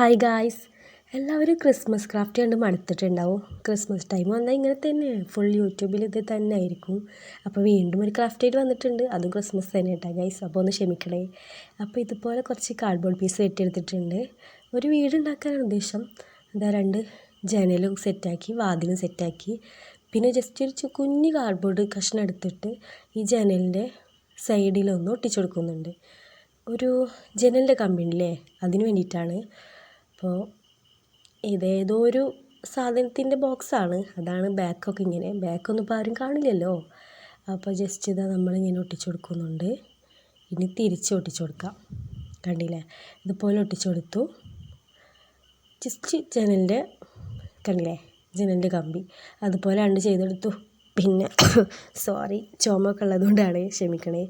Hi guys എല്ലാവരും Christmas craft കണ്ട് മടുത്തിട്ടുണ്ടാവും. ക്രിസ്മസ് ടൈം വന്നാൽ ഇങ്ങനെ തന്നെ. ഫുൾ യൂട്യൂബിൽ ഇത് തന്നെ ആയിരിക്കും. അപ്പോൾ വീണ്ടും ഒരു ക്രാഫ്റ്റ് ആയിട്ട് വന്നിട്ടുണ്ട്. അതും ക്രിസ്മസ് തന്നെ കേട്ടോ ഗൈസ് അപ്പോൾ ഒന്ന് ക്ഷമിക്കണേ. അപ്പോൾ ഇതുപോലെ കുറച്ച് കാർഡ്ബോർഡ് പീസ് വെട്ടിയെടുത്തിട്ടുണ്ട്. ഒരു വീട് ഉണ്ടാക്കാനാണ് ഉദ്ദേശം. എന്താ രണ്ട്? ജനലും സെറ്റാക്കി വാതിലും സെറ്റാക്കി. പിന്നെ ജസ്റ്റ് ഒരു കുഞ്ഞ് കാർഡ്ബോർഡ് കഷ്ണം എടുത്തിട്ട് ഈ ജനലിന്റെ സൈഡിലൊന്ന് ഒട്ടിച്ചു കൊടുക്കുന്നുണ്ട്. ഒരു ജനലിന്റെ കമ്പിയില്ലേ അതിന് വേണ്ടിയിട്ടാണ് അപ്പോൾ ഇതേതോ ഒരു സാധനത്തിന്റെ ബോക്സാണ്. അതാണ് ബാക്കൊക്കെ ഇങ്ങനെ. ബാക്കൊന്നും ഇപ്പോൾ ആരും കാണില്ലല്ലോ. അപ്പോൾ ജസ്റ്റ് ഇതാ നമ്മളിങ്ങനെ ഒട്ടിച്ചു കൊടുക്കുന്നുണ്ട്. ഇനി തിരിച്ച് ഒട്ടിച്ചു കൊടുക്കാം. കണ്ടില്ലേ? ഇതുപോലെ ഒട്ടിച്ചു കൊടുത്തു. ജസ്റ്റ് ജനലിന്റെ കണ്ടില്ലേ? ജനലിന്റെ കമ്പി. അതുപോലെ രണ്ട് ചെയ്തെടുത്തു പിന്നെ സോറി ചോമൊക്കെ ഉള്ളതുകൊണ്ടാണ് ക്ഷമിക്കണേ.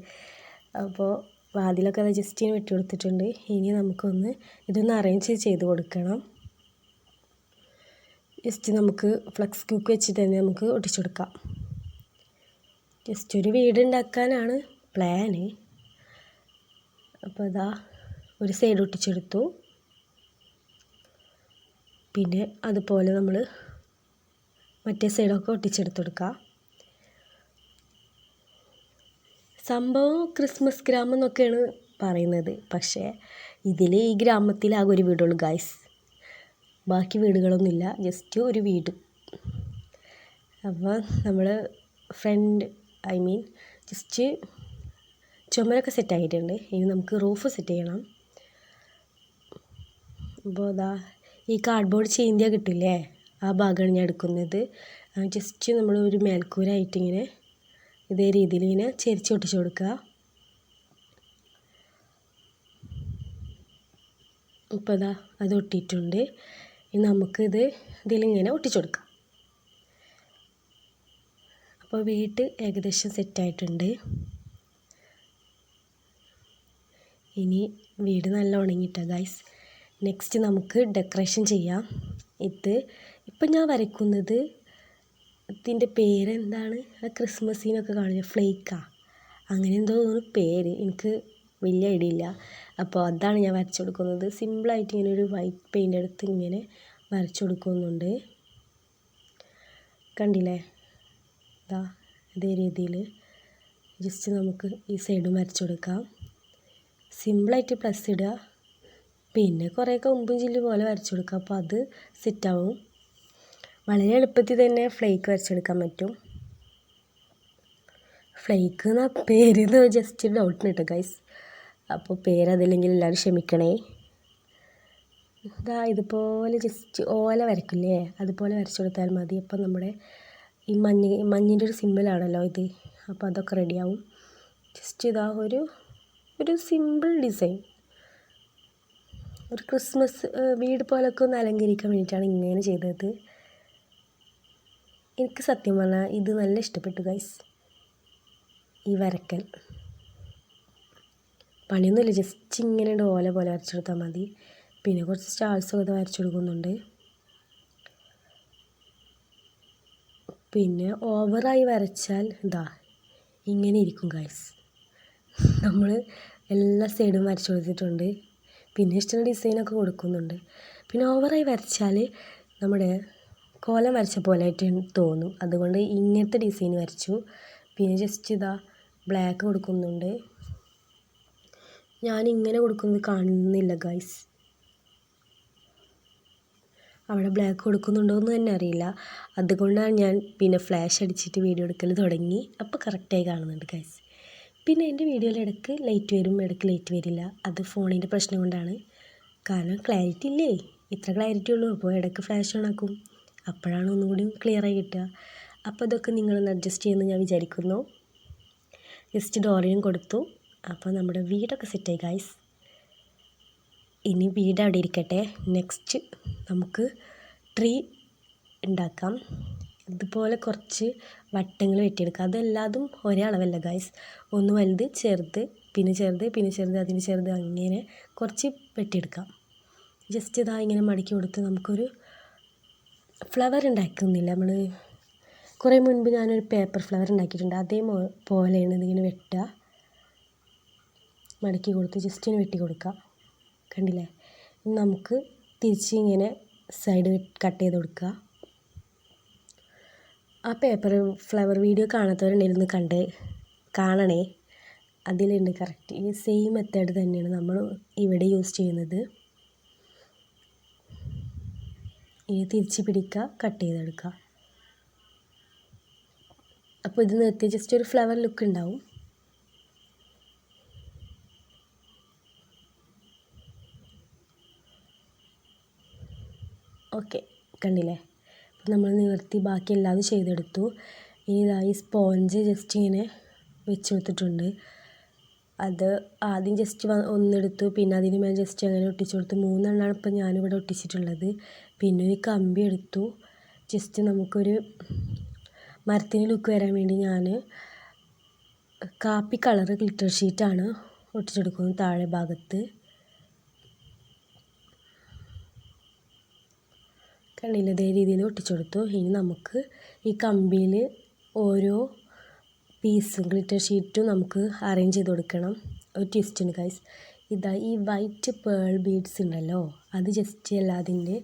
അപ്പോൾ വാതിലൊക്കെ അത് ജസ്റ്റ് വെട്ടി കൊടുത്തിട്ടുണ്ട്. ഇനി നമുക്കൊന്ന് ഇതൊന്ന് അറേഞ്ച് ചെയ്ത് കൊടുക്കണം. ജസ്റ്റ് നമുക്ക് ഫ്ലക്സ് ക്യൂക്ക് വെച്ചിട്ട് തന്നെ നമുക്ക് ഒട്ടിച്ചു കൊടുക്കാം. ജസ്റ്റ് ഒരു വീട് ഉണ്ടാക്കാനാണ് പ്ലാന് അപ്പോൾ ഇതാ ഒരു സൈഡ് ഒട്ടിച്ചെടുത്തു പിന്നെ അതുപോലെ നമ്മൾ മറ്റേ സൈഡൊക്കെ ഒട്ടിച്ചെടുത്ത് കൊടുക്കാം. സംഭവം ക്രിസ്മസ് ഗ്രാമം എന്നൊക്കെയാണ് പറയുന്നത്. പക്ഷേ ഇതിൽ ഈ ഗ്രാമത്തിൽ ആകെ ഒരു വീടുള്ളൂ ഗായ്സ് ബാക്കി വീടുകളൊന്നുമില്ല ജസ്റ്റ് ഒരു വീട്. അപ്പോൾ നമ്മൾ ഫ്രണ്ട് ഐ മീൻ ജസ്റ്റ് ചുമരൊക്കെ സെറ്റ് ആയിട്ടുണ്ട് ഇനി നമുക്ക് റൂഫ് സെറ്റ് ചെയ്യണം. അപ്പോൾ അതാ ഈ കാർഡ്ബോർഡ് ചീന്തിയ കിട്ടില്ലേ? ആ ഭാഗമാണ് ഞാൻ എടുക്കുന്നത്. ജസ്റ്റ് നമ്മൾ ഒരു മേൽക്കൂരായിട്ട് ഇങ്ങനെ ഇതേ രീതിയിൽ ഇങ്ങനെ ചെരിച്ച് ഒട്ടിച്ച് കൊടുക്കുക. ഇപ്പോൾ ഇതാ അത് ഒട്ടിയിട്ടുണ്ട്. ഇനി നമുക്കിത് ഇതിലിങ്ങനെ ഒട്ടിച്ചു കൊടുക്കാം. അപ്പോൾ വീട്ട് ഏകദേശം സെറ്റായിട്ടുണ്ട് ഇനി വീട് നല്ല ഉണങ്ങിയിട്ട ഗൈസ് നെക്സ്റ്റ് നമുക്ക് ഡെക്കറേഷൻ ചെയ്യാം. ഇത് ഇപ്പം ഞാൻ വരയ്ക്കുന്നത് ഇതിന്റെ പേരെന്താണ്? ക്രിസ്മസിനൊക്കെ കാണില്ല ഫ്ലേക്കാ അങ്ങനെ എന്തോ തോന്നുന്നു പേര്. എനിക്ക് വലിയ ഐഡിയ ഇല്ല. അപ്പോൾ അതാണ് ഞാൻ വരച്ചു കൊടുക്കുന്നത്. സിമ്പിളായിട്ട് ഇങ്ങനെ ഒരു വൈറ്റ് പെയിന്റ് എടുത്ത് ഇങ്ങനെ വരച്ചു കൊടുക്കുന്നുണ്ട്. കണ്ടില്ലേ? ഇതാ ഇതേ രീതിയിൽ ജസ്റ്റ് നമുക്ക് ഈ സൈഡും വരച്ചു കൊടുക്കാം. സിമ്പിളായിട്ട് പ്ലസ് ഇടുക. പിന്നെ കുറേയൊക്കെ ഉമ്പും ചില്ലും പോലെ വരച്ചു കൊടുക്കുക. അപ്പോൾ അത് സെറ്റാവും വളരെ എളുപ്പത്തിൽ തന്നെ ഫ്ലേക്ക് വരച്ചെടുക്കാൻ പറ്റും. ഫ്ലേക്ക് എന്ന പേര് ജസ്റ്റ് ഡൗട്ടിന് കേട്ടോ ഗൈസ് അപ്പോൾ പേര് അതില്ലെങ്കിൽ എല്ലാവരും ക്ഷമിക്കണേ. ഇതാ ഇതുപോലെ ജസ്റ്റ് ഓല വരക്കില്ലേ? അതുപോലെ വരച്ചു കൊടുത്താൽ മതി. അപ്പോൾ നമ്മുടെ ഈ മഞ്ഞ മഞ്ഞിന്റെ ഒരു സിമ്പിളാണല്ലോ ഇത്. അപ്പോൾ അതൊക്കെ റെഡിയാവും ജസ്റ്റ് ഇതാ ഒരു ഒരു സിമ്പിൾ ഡിസൈൻ ഒരു ക്രിസ്മസ് വീട് പോലൊക്കെ ഒന്ന് അലങ്കരിക്കാൻ വേണ്ടിയിട്ടാണ് ഇങ്ങനെ ചെയ്തത്. എനിക്ക് സത്യം പറഞ്ഞാൽ ഇത് നല്ല ഇഷ്ടപ്പെട്ടു ഗൈസ് ഈ വരക്കൽ പണിയൊന്നുമില്ല ജസ്റ്റ് ഇങ്ങനെ ഓല പോലെ വരച്ചു കൊടുത്താൽ മതി. പിന്നെ കുറച്ച് സ്റ്റാൾസൊക്കെ വരച്ചു കൊടുക്കുന്നുണ്ട് പിന്നെ ഓവറായി വരച്ചാൽ ഇതാ ഇങ്ങനെ ഇരിക്കും ഗൈസ് നമ്മൾ എല്ലാ സൈഡും വരച്ചു കൊടുത്തിട്ടുണ്ട്. പിന്നെ ഇഷ്ടമുള്ള ഡിസൈനൊക്കെ കൊടുക്കുന്നുണ്ട്. പിന്നെ ഓവറായി വരച്ചാൽ നമ്മുടെ കോലം വരച്ച പോലെ ആയിട്ട് തോന്നും. അതുകൊണ്ട് ഇങ്ങനത്തെ ഡിസൈൻ വരച്ചു. പിന്നെ ജസ്റ്റ് ഇതാ ബ്ലാക്ക് കൊടുക്കുന്നുണ്ട്. ഞാൻ ഇങ്ങനെ കൊടുക്കുന്നത് കാണുന്നില്ല ഗൈസ് അവിടെ ബ്ലാക്ക് കൊടുക്കുന്നുണ്ടോ എന്ന് തന്നെ അറിയില്ല. അതുകൊണ്ടാണ് ഞാൻ പിന്നെ ഫ്ലാഷ് അടിച്ചിട്ട് വീഡിയോ എടുക്കൽ തുടങ്ങി. അപ്പോൾ കറക്റ്റായി കാണുന്നുണ്ട് ഗൈസ് പിന്നെ എന്റെ വീഡിയോയിൽ ഇടയ്ക്ക് ലൈറ്റ് വരും ഇടയ്ക്ക് ലൈറ്റ് വരില്ല. അത് ഫോണിന്റെ പ്രശ്നം കൊണ്ടാണ്. കാരണം ക്ലാരിറ്റി ഇല്ലേ? ഇത്ര ക്ലാരിറ്റി ഉള്ളൂ. അപ്പോൾ ഇടയ്ക്ക് ഫ്ലാഷ് ഓൺ ആക്കും. അപ്പോഴാണ് ഒന്നുകൂടി ക്ലിയറായി കിട്ടുക. അപ്പോൾ ഇതൊക്കെ നിങ്ങളൊന്ന് അഡ്ജസ്റ്റ് ചെയ്യുമെന്ന് ഞാൻ വിചാരിക്കുന്നു. ജസ്റ്റ് ഡോറിനും കൊടുത്തു. അപ്പോൾ നമ്മുടെ വീടൊക്കെ സെറ്റായി ഗായ്സ് ഇനി വീട് അവിടെ ഇരിക്കട്ടെ. നെക്സ്റ്റ് നമുക്ക് ട്രീ ഉണ്ടാക്കാം. ഇതുപോലെ കുറച്ച് വട്ടങ്ങൾ വെട്ടിയെടുക്കുക അതെല്ലാതും ഒരേ അളവല്ല ഗായ്സ് ഒന്ന് വലുത് ചെറുത് പിന്നെ ചെറുത് പിന്നെ ചെറുത് അതിന് ചെറുത് അങ്ങനെ കുറച്ച് വെട്ടിയെടുക്കാം. ജസ്റ്റ് ഇതാ ഇങ്ങനെ മടക്കി കൊടുത്ത് നമുക്കൊരു ഫ്ലവർ ഉണ്ടാക്കുന്നില്ല നമ്മൾ കുറേ മുൻപ് ഞാനൊരു പേപ്പർ ഫ്ലവർ ഉണ്ടാക്കിയിട്ടുണ്ട്. അതേ പോലെയാണ് ഇതിങ്ങനെ വെട്ടുക. മടക്കി കൊടുത്ത് ജസ്റ്റ് ഇങ്ങനെ വെട്ടി കൊടുക്കുക. കണ്ടില്ലേ? നമുക്ക് തിരിച്ച് ഇങ്ങനെ സൈഡ് കട്ട് ചെയ്ത് കൊടുക്കുക. ആ പേപ്പർ ഫ്ലവർ വീഡിയോ കാണാത്തവരുണ്ടെങ്കിൽ കണ്ട് കാണണേ. അതിലുണ്ട് കറക്റ്റ് ഈ സെയിം മെത്തേഡ് തന്നെയാണ് നമ്മൾ ഇവിടെ യൂസ് ചെയ്യുന്നത്. ഇനി തിരിച്ച് പിടിക്കുക കട്ട് ചെയ്തെടുക്കുക. അപ്പോൾ ഇത് നിർത്തി ജസ്റ്റ് ഒരു ഫ്ലവർ ലുക്ക് ഉണ്ടാവും. ഓക്കെ കണ്ടില്ലേ? അപ്പോൾ നമ്മൾ നിവർത്തി ബാക്കി എല്ലാതും ചെയ്തെടുത്തു. ഇനി ഇതാ ഈ സ്പോഞ്ച് ജസ്റ്റ് ഇങ്ങനെ വെച്ച് കൊടുത്തിട്ടുണ്ട്. അത് ആദ്യം ജസ്റ്റ് ഒന്നെടുത്തു പിന്നെ അതിന് മേലെ ജസ്റ്റ് അങ്ങനെ ഒട്ടിച്ചു കൊടുത്തു. മൂന്നെണ്ണമാണ് ഇപ്പോൾ ഞാനിവിടെ ഒട്ടിച്ചിട്ടുള്ളത്. പിന്നെ ഒരു കമ്പി എടുത്തു. ജസ്റ്റ് നമുക്കൊരു മരത്തിന് ലുക്ക് വരാൻ വേണ്ടി ഞാൻ കാപ്പി കളറ് ഗ്ലിറ്റർ ഷീറ്റാണ് ഒട്ടിച്ചെടുക്കുന്നത് താഴെ ഭാഗത്ത്. കണ്ടില്ലേ ഇതേ രീതിയിൽ ഒട്ടിച്ചെടുത്തു. ഇനി നമുക്ക് ഈ കമ്പിയിൽ ഓരോ പീസും ഗ്ലിറ്റർ ഷീറ്റും നമുക്ക് അറേഞ്ച് ചെയ്ത് കൊടുക്കണം. ഒരു ട്വിസ്റ്റ് ഉണ്ട് ഗൈസ് ഇതാ ഈ വൈറ്റ് പേൾ ബീഡ്സ് ഉണ്ടല്ലോ അത് ജസ്റ്റ് എല്ലാതിന്റെ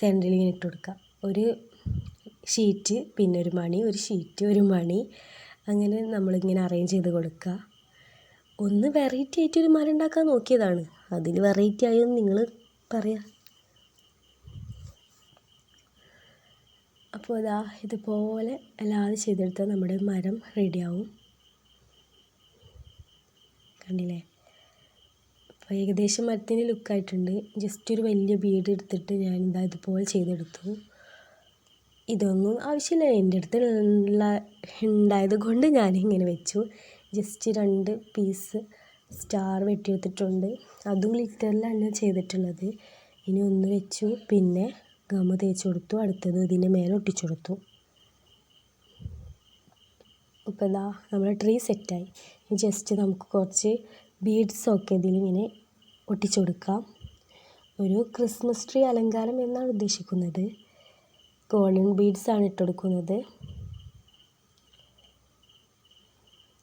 സെന്ററിൽ ഇങ്ങനെ ഇട്ട് കൊടുക്കുക. ഒരു ഷീറ്റ് പിന്നെ ഒരു മണി ഒരു ഷീറ്റ് ഒരു മണി. അങ്ങനെ നമ്മളിങ്ങനെ അറേഞ്ച് ചെയ്ത് കൊടുക്കുക. ഒന്ന് വെറൈറ്റി ആയിട്ട് ഒരു മരം ഉണ്ടാക്കാൻ നോക്കിയതാണ്. അതിൽ വെറൈറ്റി ആയെന്ന് നിങ്ങൾ പറയാം. അപ്പോൾ അതാ ഇതുപോലെ അല്ലാതെ ചെയ്തെടുത്താൽ നമ്മുടെ മരം റെഡിയാവും കണ്ടില്ലേ? അപ്പോൾ ഏകദേശം മരത്തിന്റെ ലുക്കായിട്ടുണ്ട്. ജസ്റ്റ് ഒരു വലിയ ബീഡ് എടുത്തിട്ട് ഞാൻ ഇതാ ഇതുപോലെ ചെയ്തെടുത്തു. ഇതൊന്നും ആവശ്യമില്ല. എന്റെ അടുത്ത് ഉള്ള ഉണ്ടായത് കൊണ്ട് ഞാനിങ്ങനെ വെച്ചു. ജസ്റ്റ് രണ്ട് പീസ് സ്റ്റാർ വെട്ടിയെടുത്തിട്ടുണ്ട് അതും ഗ്ലിറ്ററിലാണ് ചെയ്തിട്ടുള്ളത്. ഇനി ഒന്ന് വെച്ചു. പിന്നെ ഗമ തേച്ച് കൊടുത്തു. അടുത്തത് ഇതിന്റെ മേലെ ഒട്ടിച്ചു കൊടുത്തു. ഇപ്പോൾ ഇതാ നമ്മുടെ ട്രീ സെറ്റായി ജസ്റ്റ് നമുക്ക് കുറച്ച് ബീഡ്സൊക്കെ ഇതിലിങ്ങനെ ഒട്ടിച്ചു കൊടുക്കാം ഒരു ക്രിസ്മസ് ട്രീ അലങ്കാരം എന്നാണ് ഉദ്ദേശിക്കുന്നത്. ഗോൾഡൻ ബീഡ്സ് ആണ് ഇട്ട് കൊടുക്കുന്നത്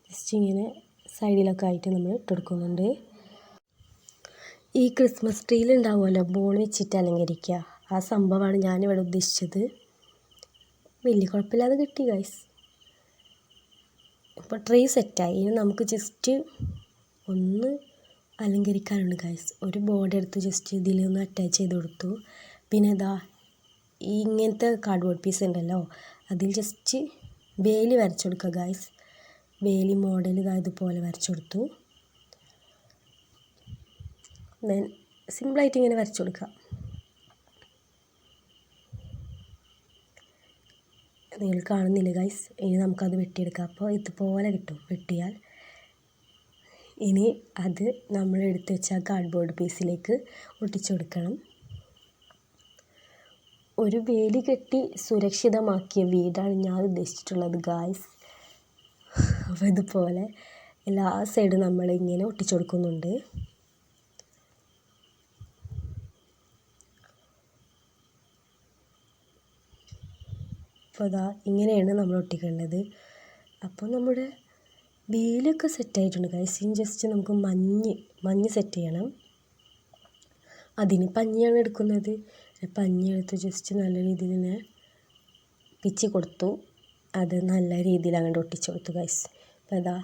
ജസ്റ്റ് ഇങ്ങനെ സൈഡിലൊക്കെ ആയിട്ട് നമ്മൾ ഇട്ട് കൊടുക്കുന്നുണ്ട് ഈ ക്രിസ്മസ് ട്രീയിൽ ഉണ്ടാവുമല്ലോ ബോൾ വെച്ചിട്ട് അലങ്കരിക്കുക. ആ സംഭവമാണ് ഞാനിവിടെ ഉദ്ദേശിച്ചത്. വലിയ കുഴപ്പമില്ലാതെ കിട്ടി ഗൈസ് ഇപ്പോൾ ട്രീ സെറ്റായി. ഇനി നമുക്ക് ജസ്റ്റ് ഒന്ന് അലങ്കരിക്കാനുണ്ട് ഗൈസ് ഒരു ബോർഡ് എടുത്ത് ജസ്റ്റ് ഇതിലൊന്ന് അറ്റാച്ച് ചെയ്ത് കൊടുത്തു. പിന്നെ ഇതാ ഈ ഇങ്ങനത്തെ കാർഡ്ബോർഡ് പീസ് ഉണ്ടല്ലോ അതിൽ ജസ്റ്റ് വേലി വരച്ചു കൊടുക്കുക ഗൈസ് വേലി മോഡൽ ഇതാ ഇതുപോലെ വരച്ചു കൊടുത്തു. സിമ്പിളായിട്ട് ഇങ്ങനെ വരച്ചു കൊടുക്കുക. നിങ്ങൾ കാണുന്നില്ല ഗൈസ് ഇനി നമുക്കത് വെട്ടിയെടുക്കാം. അപ്പോൾ ഇതുപോലെ കിട്ടും വെട്ടിയാൽ. ഇനി അത് നമ്മൾ എടുത്തു വെച്ച കാർഡ്ബോർഡ് പീസിലേക്ക് ഒട്ടിച്ചു കൊടുക്കണം. ഒരു വേലി കെട്ടി സുരക്ഷിതമാക്കിയ വീടാണ് ഞാൻ ഉദ്ദേശിച്ചിട്ടുള്ളത് ഗായ്സ് അപ്പോൾ ഇതുപോലെ എല്ലാ സൈഡും നമ്മൾ ഇങ്ങനെ ഒട്ടിച്ചു കൊടുക്കുന്നുണ്ട്. അപ്പോൾ അതാ ഇങ്ങനെയാണ് നമ്മൾ ഒട്ടിക്കേണ്ടത്. അപ്പോൾ നമ്മുടെ വേലൊക്കെ സെറ്റായിട്ടുണ്ട് ഗൈസ് ഇനി ജസ്റ്റ് നമുക്ക് മഞ്ഞ് മഞ്ഞ് സെറ്റ് ചെയ്യണം. അതിന് പഞ്ഞിയാണ് എടുക്കുന്നത്. പഞ്ഞി എടുത്ത് ജസ്റ്റ് നല്ല രീതിയിൽ ഇങ്ങനെ പിച്ചി കൊടുത്തു. അത് നല്ല രീതിയിൽ അങ്ങോട്ട് ഒട്ടിച്ചു കൊടുത്തു ഗൈസ് അപ്പോൾ അതാ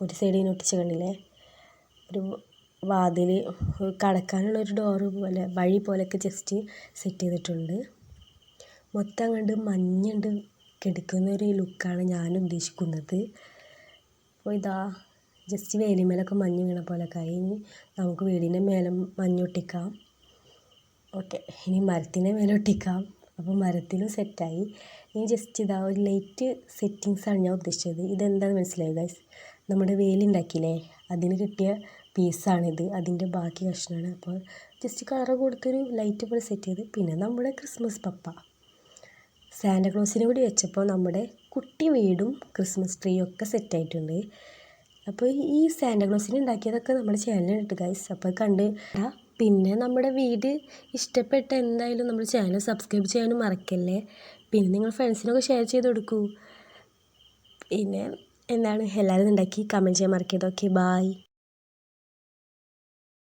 ഒരു സൈഡിൽ നിന്ന് ഒട്ടിച്ച് കണ്ടില്ലേ? ഒരു വാതിൽ കടക്കാനുള്ള ഒരു ഡോറ് പോലെ വഴി പോലെയൊക്കെ ജസ്റ്റ് സെറ്റ് ചെയ്തിട്ടുണ്ട്. മൊത്തം കണ്ട് മഞ്ഞുണ്ട് കിടക്കുന്ന ഒരു ലുക്കാണ് ഞാൻ ഉദ്ദേശിക്കുന്നത്. അപ്പോൾ ഇതാ ജസ്റ്റ് വേലിമേലൊക്കെ മഞ്ഞ് വീണ പോലെയൊക്കെ ആയി. ഇനി നമുക്ക് വീടിന്റെ മേലെ മഞ്ഞൊട്ടിക്കാം ഓക്കെ ഇനി മരത്തിന്റെ മേലെ ഒട്ടിക്കാം. അപ്പോൾ മരത്തിലും സെറ്റായി ഇനി ജസ്റ്റ് ഇതാ ഒരു ലൈറ്റ് സെറ്റിങ്സാണ് ഞാൻ ഉദ്ദേശിച്ചത്. ഇതെന്താണെന്ന് മനസ്സിലായി ഗൈസ് നമ്മുടെ വേലുണ്ടാക്കിയില്ലേ? അതിന് കിട്ടിയ പീസാണിത് അതിന്റെ ബാക്കി കഷ്ണമാണ് അപ്പോൾ ജസ്റ്റ് കളർ കൊടുത്തൊരു ലൈറ്റ് പോലെ സെറ്റ് ചെയ്ത്. പിന്നെ നമ്മുടെ ക്രിസ്മസ് പപ്പ. സാന്റാക്ലോസിനെ കൂടി വെച്ചപ്പോൾ നമ്മുടെ കുട്ടി വീടും ക്രിസ്മസ് ട്രീയും ഒക്കെ സെറ്റായിട്ടുണ്ട് അപ്പോൾ ഈ സാന്റാക്ലോസിനെ ഉണ്ടാക്കിയതൊക്കെ നമ്മുടെ ചാനലിലിട്ട് ഗൈസ് അപ്പോൾ കണ്ട് പിന്നെ നമ്മുടെ വീട് ഇഷ്ടപ്പെട്ട എന്തായാലും നമ്മുടെ ചാനൽ സബ്സ്ക്രൈബ് ചെയ്യാനും മറക്കല്ലേ. പിന്നെ നിങ്ങൾ ഫ്രണ്ട്സിനൊക്കെ ഷെയർ ചെയ്ത് കൊടുക്കൂ. പിന്നെ എന്താണ്? എല്ലാവരും ഉണ്ടാക്കി കമന്റ് ചെയ്യാൻ മറക്കരുത്. Okay bye